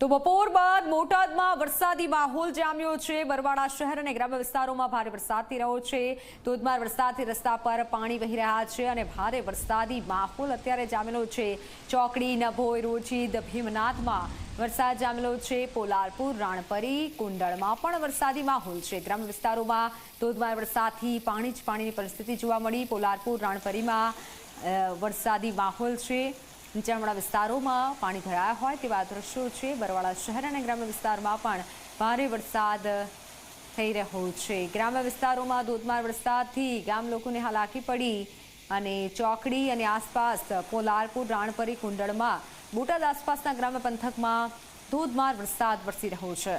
તો બપોર બાદ બોટાદમાં વરસાદી માહોલ જામ્યો છે. બરવાડા શહેર અને ગ્રામ્ય વિસ્તારોમાં ભારે વરસાદ થઈ રહ્યો છે. ધોધમાર વરસાદથી રસ્તા પર પાણી વહી રહ્યા છે અને ભારે વરસાદી માહોલ અત્યારે જામેલો છે. ચોકડી, નભોઈ, રોજીદ, ભીમનાથમાં વરસાદ જામેલો છે. પોલારપુર રાણપરી, કુંડળમાં પણ વરસાદી માહોલ છે. ગ્રામ્ય વિસ્તારોમાં ધોધમાર વરસાદથી પાણી જ પાણીની પરિસ્થિતિ જોવા મળી. પોલારપુર રાણપરીમાં વરસાદી માહોલ છે. નીચાણવાળા વિસ્તારોમાં પાણી ભરાયા હોય તેવા દ્રશ્યો છે. બરવાળા શહેર અને ગ્રામ્ય વિસ્તારમાં પણ ભારે વરસાદ થઈ રહ્યો છે. ગ્રામ્ય વિસ્તારોમાં ધોધમાર વરસાદથી ગામ લોકોને હાલાકી પડી અને ચોકડી અને આસપાસ પોલારપુર, રાણપરી કુંડળમાં બોટાદ આસપાસના ગ્રામ્ય પંથકમાં ધોધમાર વરસાદ વરસી રહ્યો છે.